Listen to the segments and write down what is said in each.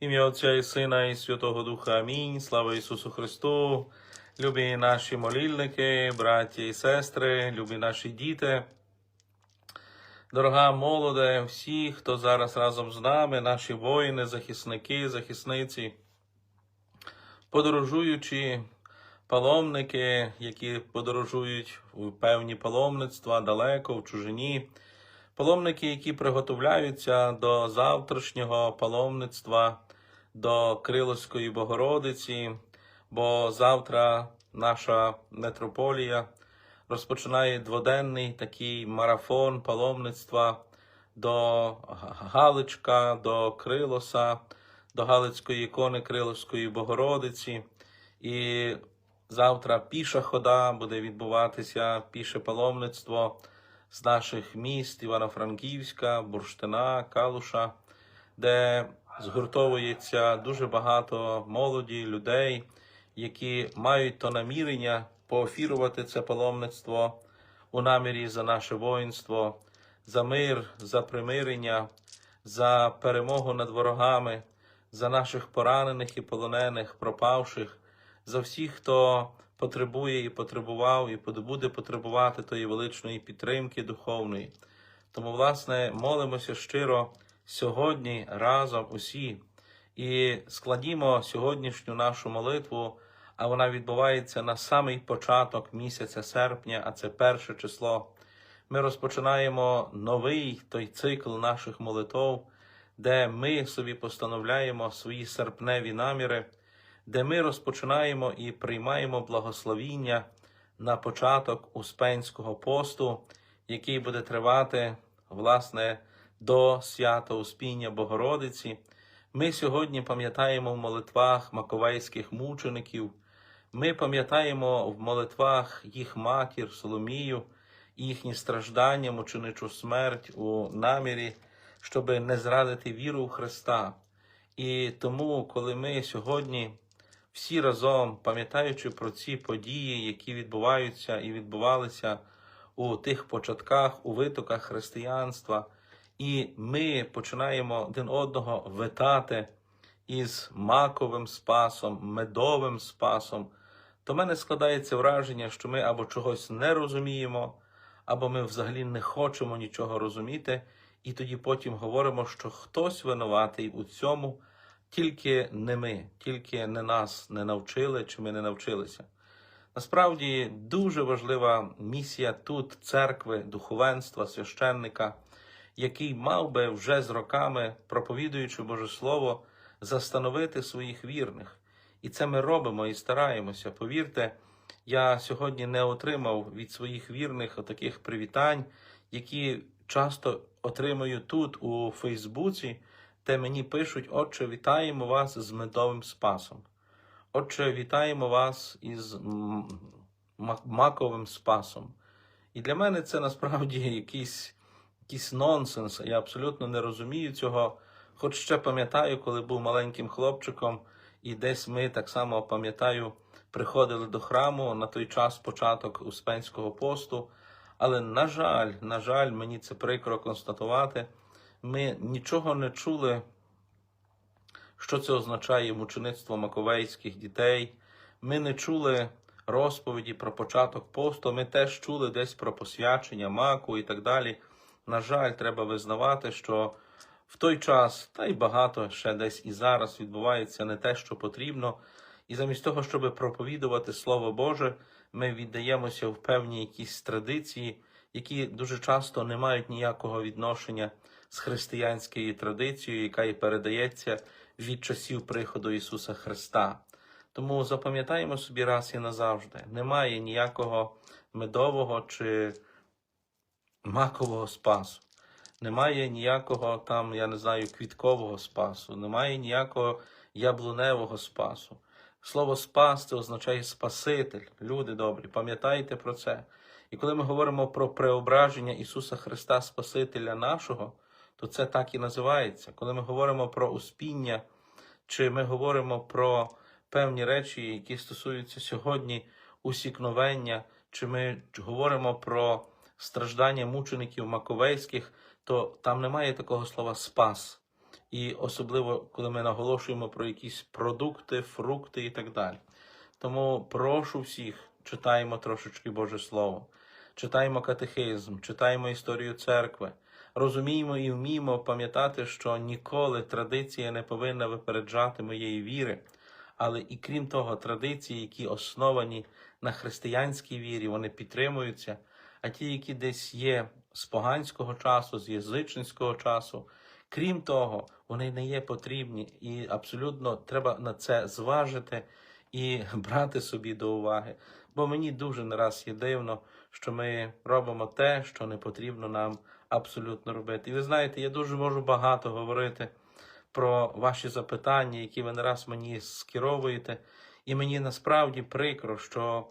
Ім'я Отця і Сина, і Святого Духа. Амінь. Слава Ісусу Христу. Любі наші молільники, браті і сестри, любі наші діти. Дорога молоде, всі, хто зараз разом з нами, наші воїни, захисники, захисниці, подорожуючі паломники, які подорожують у певні паломництва далеко, в чужині, паломники, які приготовляються до завтрашнього паломництва, до Криловської Богородиці, бо завтра наша митрополія розпочинає дводенний такий марафон паломництва до Галичка, до Крилоса, до Галицької ікони Криловської Богородиці. І завтра піша хода буде відбуватися, піше паломництво з наших міст Івано-Франківська, Бурштина, Калуша, де згуртовується дуже багато молоді, людей, які мають то намірення поофірувати це паломництво у намірі за наше воїнство, за мир, за примирення, за перемогу над ворогами, за наших поранених і полонених, пропавших, за всіх, хто потребує і потребував, і буде потребувати тої величної підтримки духовної. Тому, власне, молимося щиро сьогодні разом усі і складімо сьогоднішню нашу молитву, а вона відбувається на самий початок місяця серпня, а це перше число. Ми розпочинаємо новий той цикл наших молитов, де ми собі постановляємо свої серпневі наміри, де ми розпочинаємо і приймаємо благословіння на початок Успенського посту, який буде тривати, власне, до свята Успіння Богородиці. Ми сьогодні пам'ятаємо в молитвах маковейських мучеників. Ми пам'ятаємо в молитвах їх матір, Соломію, їхні страждання, мученичу смерть у намірі, щоб не зрадити віру в Христа. І тому, коли ми сьогодні всі разом, пам'ятаючи про ці події, які відбуваються і відбувалися у тих початках, у витоках християнства, і ми починаємо один одного витати із маковим спасом, медовим спасом, то в мене складається враження, що ми або чогось не розуміємо, або ми взагалі не хочемо нічого розуміти, і тоді потім говоримо, що хтось винуватий у цьому, тільки не ми, тільки не нас не навчили чи ми не навчилися. Насправді дуже важлива місія тут церкви, духовенства, священника, який мав би вже з роками, проповідуючи Боже Слово, застановити своїх вірних. І це ми робимо і стараємося. Повірте, я сьогодні не отримав від своїх вірних таких привітань, які часто отримую тут, у Фейсбуці, де мені пишуть: Отче, вітаємо вас з медовим спасом. Отче, вітаємо вас із маковим спасом. І для мене це насправді якийсь, якийсь нонсенс. Я абсолютно не розумію цього. Хоч ще пам'ятаю, коли був маленьким хлопчиком, і десь ми так само пам'ятаю, приходили до храму на той час початок Успенського посту. Але, на жаль, на жаль, мені це прикро констатувати. Ми нічого не чули, що це означає мучеництво маковейських дітей. Ми не чули розповіді про початок посту. Ми теж чули десь про посвячення маку і так далі. На жаль, треба визнавати, що в той час, та й багато ще десь і зараз відбувається не те, що потрібно. І замість того, щоб проповідувати Слово Боже, ми віддаємося в певні якісь традиції, які дуже часто не мають ніякого відношення з християнською традицією, яка і передається від часів приходу Ісуса Христа. Тому запам'ятаємо собі раз і назавжди: немає ніякого медового чи макового спасу. Немає ніякого там, я не знаю, квіткового спасу, немає ніякого яблуневого спасу. Слово спас це означає Спаситель. Люди добрі, пам'ятайте про це. І коли ми говоримо про преображення Ісуса Христа, Спасителя нашого, то це так і називається. Коли ми говоримо про успіння, чи ми говоримо про певні речі, які стосуються сьогодні усікновення, чи ми говоримо про страждання мучеників маковейських, то там немає такого слова спас. і особливо коли ми наголошуємо про якісь продукти, фрукти і так далі. Тому прошу всіх, читаємо трошечки Боже Слово, читаємо катехизм, читаємо історію церкви, розуміємо і вміємо пам'ятати, що ніколи традиція не повинна випереджати моєї віри. Але і крім того, традиції, які основані на християнській вірі, вони підтримуються, а ті, які десь є з поганського часу, з язичницького часу, крім того, вони не є потрібні, і абсолютно треба на це зважити і брати собі до уваги. Бо мені дуже не раз є дивно, що ми робимо те, що не потрібно нам абсолютно робити. І ви знаєте, я дуже можу багато говорити про ваші запитання, які ви не раз мені скеровуєте. І мені насправді прикро, що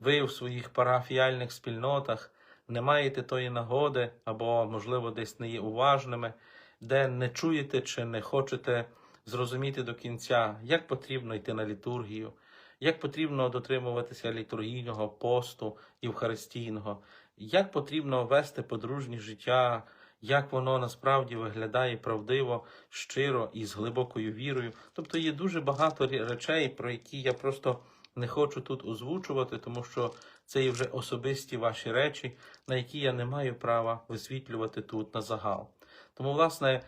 ви в своїх парафіальних спільнотах не маєте тої нагоди, або, можливо, десь не є уважними, де не чуєте чи не хочете зрозуміти до кінця, як потрібно йти на літургію, як потрібно дотримуватися літургійного посту Євхаристійного, як потрібно вести подружнє життя, як воно насправді виглядає правдиво, щиро і з глибокою вірою. Тобто є дуже багато речей, про які я просто не хочу тут озвучувати, тому що це є вже особисті ваші речі, на які я не маю права висвітлювати тут на загал. Тому, власне,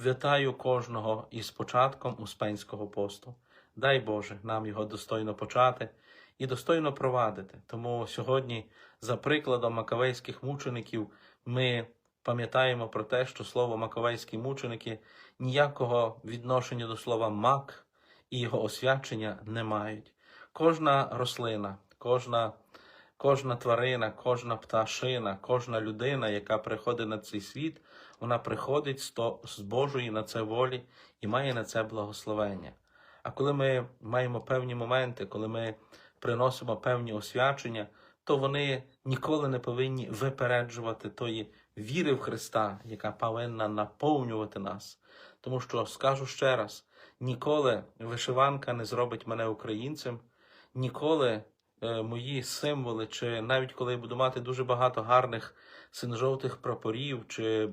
вітаю кожного із початком Успенського посту. Дай Боже нам його достойно почати і достойно провадити. Тому сьогодні, за прикладом макавейських мучеників, ми пам'ятаємо про те, що слово маковейські мученики ніякого відношення до слова мак і його освячення не мають. Кожна рослина, кожна, кожна тварина, кожна пташина, кожна людина, яка приходить на цей світ, вона приходить з, то, з Божої на це волі і має на це благословення. А коли ми маємо певні моменти, коли ми приносимо певні освячення, то вони ніколи не повинні випереджувати тої віри в Христа, яка повинна наповнювати нас. Тому що скажу ще раз: ніколи вишиванка не зробить мене українцем, ніколи е, мої символи, чи навіть коли я буду мати дуже багато гарних синьо-жовтих прапорів чи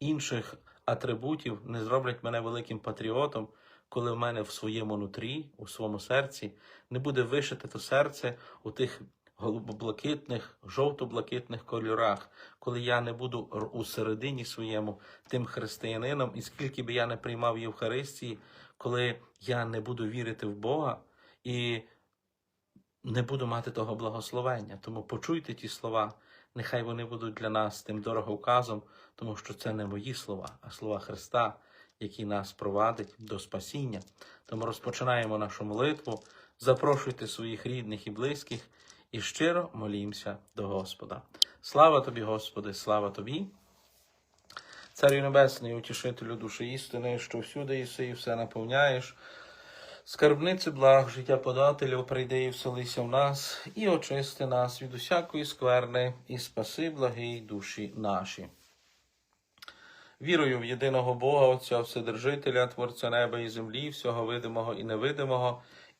інших атрибутів, не зроблять мене великим патріотом, коли в мене в своєму нутрі, у своєму серці, не буде вишите то серце у тих голубоблакитних, жовто-блакитних кольорах, коли я не буду у середині своєму тим християнином, і скільки би я не приймав Євхаристії, коли я не буду вірити в Бога і не буду мати того благословення. Тому почуйте ті слова, нехай вони будуть для нас тим дороговказом, тому що це не мої слова, а слова Христа, який нас провадить до спасіння. Тому розпочинаємо нашу молитву. Запрошуйте своїх рідних і близьких і щиро молімося до Господа. Слава тобі, Господи, слава тобі. Царю Небесний, утішителю душі істини, що всюди єси і все наповняєш. Скарбниці благ, життя подателю, прийди і вселися в нас, і очисти нас від усякої скверни, і спаси благий душі наші. Вірую в єдиного Бога, Отця Вседержителя, Творця неба і землі, всього видимого і невидимого,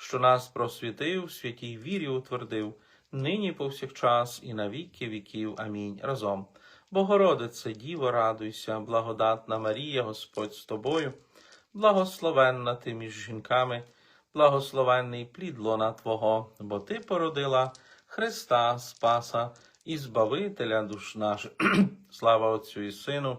що нас просвітив, святій вірі утвердив, нині повсякчас і на віки віків. Амінь. Разом. Богородице, Діво, радуйся, благодатна Марія, Господь з тобою, благословенна ти між жінками, благословенний плід лона Твого, бо Ти породила Христа Спаса і Збавителя душ наших. Слава Отцю і Сину,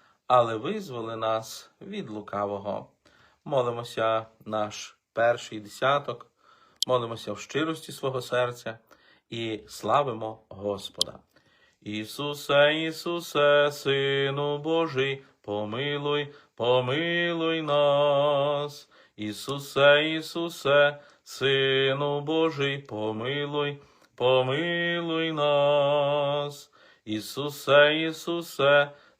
але визволи нас від лукавого. Молимося наш перший десяток, молимося в щирості свого серця і славимо Господа. Ісусе, Ісусе, Сину Божий, помилуй, помилуй нас. Ісусе, Ісусе, Сину Божий, помилуй, помилуй нас. Ісусе, Ісусе,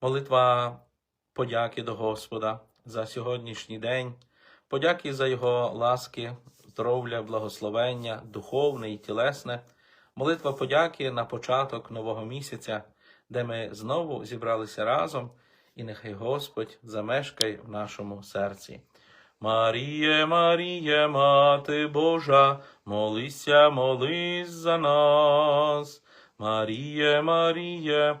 молитва подяки до Господа за сьогоднішній день, подяки за Його ласки, здоров'я, благословення, духовне і тілесне, молитва подяки на початок нового місяця, де ми знову зібралися разом, і нехай Господь замешкає в нашому серці. Маріє, Маріє, Мати Божа, молися, молись за нас. Маріє, Маріє,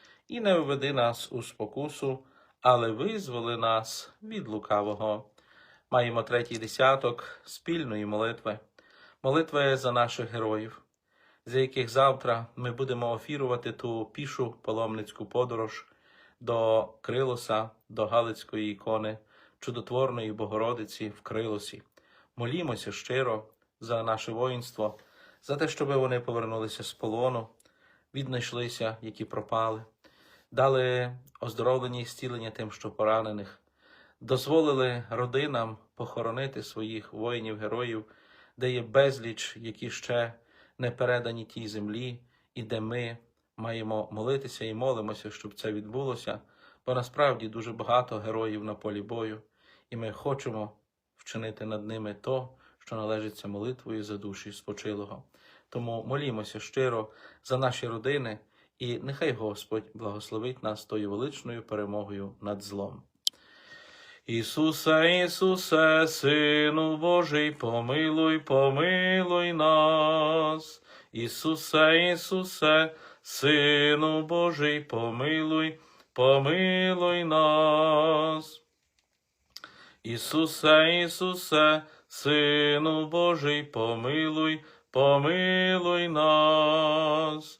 і не введи нас у спокусу, але визволи нас від лукавого. Маємо третій десяток спільної молитви, молитви за наших героїв, за яких завтра ми будемо офірувати ту пішу паломницьку подорож до Крилоса, до Галицької ікони, чудотворної Богородиці в Крилосі. Молімося щиро за наше воїнство, за те, щоб вони повернулися з полону, віднайшлися, які пропали, дали оздоровлення і зцілення тим, що поранених, дозволили родинам похоронити своїх воїнів-героїв, де є безліч, які ще не передані тій землі, і де ми маємо молитися і молимося, щоб це відбулося, бо насправді дуже багато героїв на полі бою, і ми хочемо вчинити над ними то, що належиться молитвою за душі спочилого. Тому молімося щиро за наші родини, і нехай Господь благословить нас тою величною перемогою над злом. Ісусе, Ісусе, Сину Божий, помилуй, помилуй нас. Ісусе, Ісусе, Сину Божий, помилуй, помилуй нас. Ісусе, Ісусе, Сину Божий, помилуй, помилуй нас.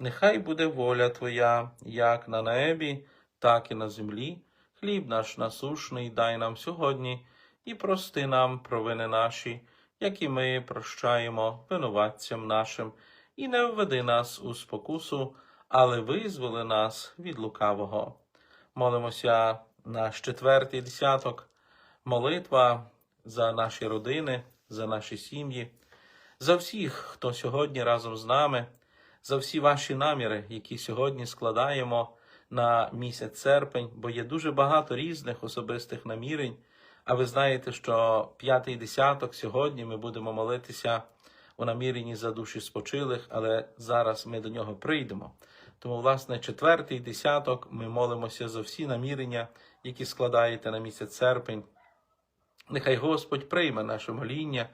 нехай буде воля Твоя, як на небі, так і на землі. Хліб наш насушний дай нам сьогодні, і прости нам провини наші, як і ми прощаємо винуватцям нашим, і не введи нас у спокусу, але визволи нас від лукавого. Молимося наш четвертий десяток, молитва за наші родини, за наші сім'ї, за всіх, хто сьогодні разом з нами, за всі ваші наміри, які сьогодні складаємо на місяць серпень, бо є дуже багато різних особистих намірень. А ви знаєте, що п'ятий десяток сьогодні ми будемо молитися у наміренні за душі спочилих, але зараз ми до нього прийдемо. Тому, власне, четвертий десяток ми молимося за всі намірення, які складаєте на місяць серпень. Нехай Господь прийме наше моління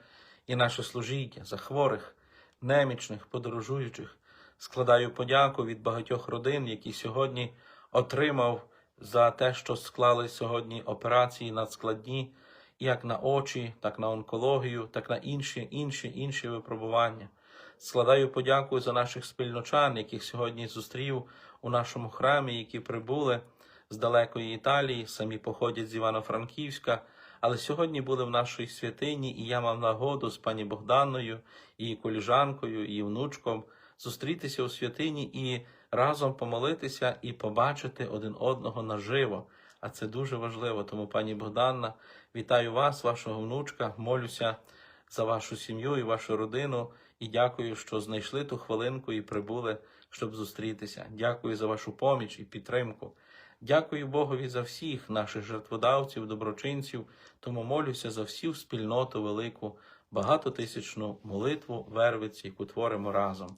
і наше служіння за хворих, немічних, подорожуючих. Складаю подяку від багатьох родин, які сьогодні отримав за те, що склали сьогодні операції надскладні, як на очі, так на онкологію, так на інші, інші, інші випробування. Складаю подяку за наших спільночан, яких сьогодні зустрів у нашому храмі, які прибули з далекої Італії, самі походять з Івано-Франківська, але сьогодні були в нашій святині, і я мав нагоду з пані Богданою, її коліжанкою, її внучком зустрітися у святині і разом помолитися і побачити один одного наживо. А це дуже важливо. Тому, пані Богданна, вітаю вас, вашого внучка, молюся за вашу сім'ю і вашу родину. І дякую, що знайшли ту хвилинку і прибули, щоб зустрітися. Дякую за вашу поміч і підтримку. Дякую Богові за всіх наших жертводавців, доброчинців, тому молюся за всю спільноту велику, багатотисячну молитву Вервиці, яку творимо разом.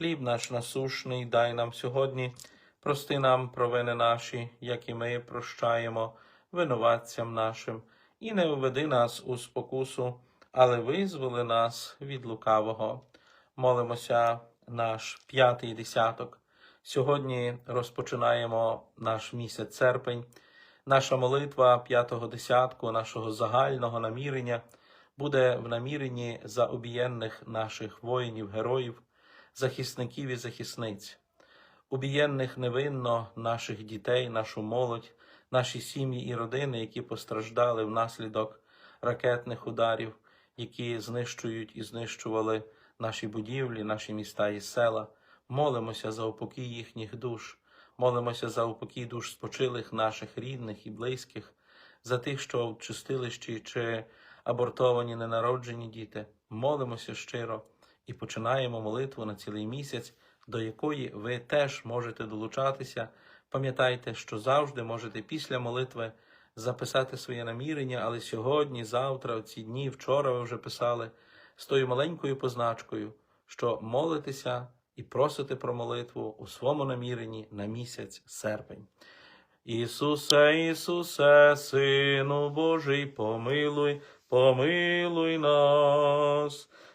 Хліб наш насушний дай нам сьогодні, прости нам провини наші, як і ми прощаємо винуватцям нашим, і не введи нас у спокусу, але визволи нас від лукавого. Молимося наш п'ятий десяток. Сьогодні розпочинаємо наш місяць серпень. Наша молитва п'ятого десятку, нашого загального намірення, буде в наміренні за обієнних наших воїнів, героїв, захисників і захисниць, убієнних невинно наших дітей, нашу молодь, наші сім'ї і родини, які постраждали внаслідок ракетних ударів, які знищують і знищували наші будівлі, наші міста і села. Молимося за упокій їхніх душ, молимося за упокій душ спочилих наших рідних і близьких, за тих, що в чистилищі чи абортовані ненароджені діти. Молимося щиро і починаємо молитву на цілий місяць, до якої ви теж можете долучатися. Пам'ятайте, що завжди можете після молитви записати своє намірення, але сьогодні, завтра, в ці дні, вчора ви вже писали з тою маленькою позначкою, що молитеся і просите про молитву у своєму наміренні на місяць серпень. Ісусе, Ісусе, Сину Божий, помилуй, помилуй нас.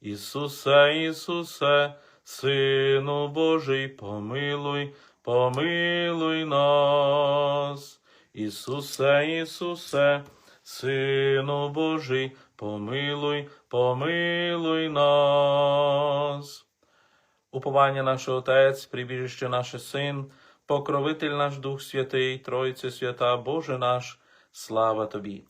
Ісусе, Ісусе, Сину Божий, помилуй, помилуй нас. Ісусе, Ісусе, Сину Божий, помилуй, помилуй нас. Уповання наше Отець, прибіжище наше Син, покровитель наш Дух Святий, Тройце свята, Боже наш, слава Тобі.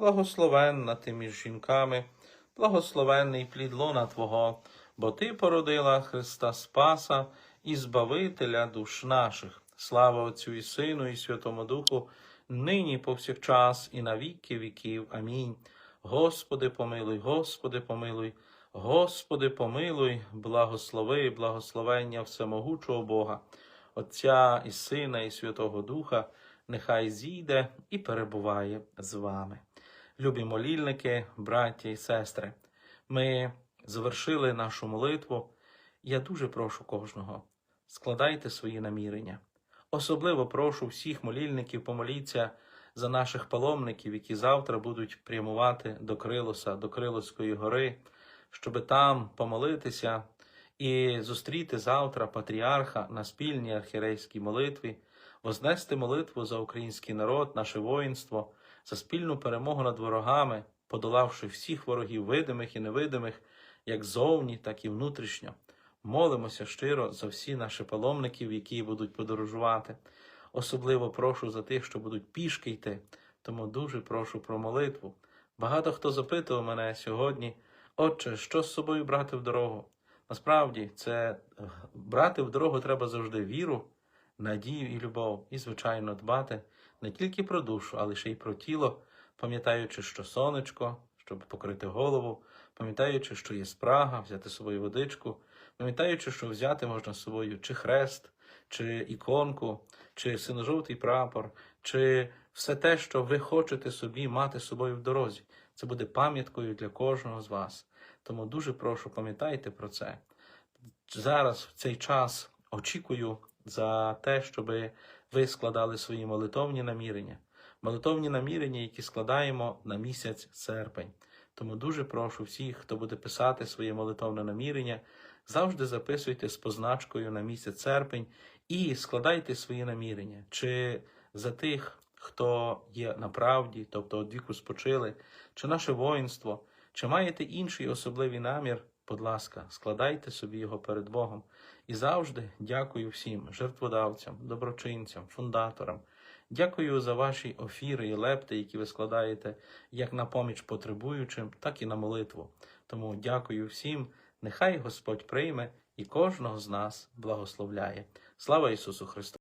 благословенна ти між жінками, благословенний плід лона Твого, бо Ти породила Христа Спаса і Збавителя душ наших. Слава Отцю і Сину, і Святому Духу, нині повсякчас і на віки віків. Амінь. Господи, помилуй, Господи, помилуй, Господи, помилуй, благослови, благословення всемогучого Бога, Отця і Сина, і Святого Духа, нехай зійде і перебуває з вами. Любі молільники, браття і сестри, ми завершили нашу молитву. Я дуже прошу кожного, складайте свої намірення. Особливо прошу всіх молільників помоліться за наших паломників, які завтра будуть прямувати до Крилоса, до Крилоської гори, щоб там помолитися і зустріти завтра патріарха на спільній архірейській молитві, вознести молитву за український народ, наше воїнство, за спільну перемогу над ворогами, подолавши всіх ворогів видимих і невидимих, як зовні, так і внутрішньо. Молимося щиро за всі наші паломників, які будуть подорожувати. Особливо прошу за тих, що будуть пішки йти, тому дуже прошу про молитву. Багато хто запитував мене сьогодні, Отче, що з собою брати в дорогу? Насправді, це е, брати в дорогу треба завжди віру, надію і любов, і, звичайно, дбати не тільки про душу, але ще й про тіло, пам'ятаючи, що сонечко, щоб покрити голову, пам'ятаючи, що є спрага, взяти з собою водичку, пам'ятаючи, що взяти можна з собою чи хрест, чи іконку, чи синожовтий прапор, чи все те, що ви хочете собі мати з собою в дорозі. Це буде пам'яткою для кожного з вас. Тому дуже прошу, пам'ятайте про це. Зараз, в цей час, очікую за те, щоб ви складали свої молитовні намірення. Молитовні намірення, які складаємо на місяць серпень. Тому дуже прошу всіх, хто буде писати своє молитовне намірення, завжди записуйте з позначкою на місяць серпень і складайте свої намірення. Чи за тих, хто є на правді, тобто од віку спочили, чи наше воїнство, чи маєте інший особливий намір, будь ласка, складайте собі його перед Богом. І завжди дякую всім жертводавцям, доброчинцям, фундаторам. Дякую за ваші офіри і лепти, які ви складаєте як на поміч потребуючим, так і на молитву. Тому дякую всім. Нехай Господь прийме і кожного з нас благословляє. Слава Ісусу Христу!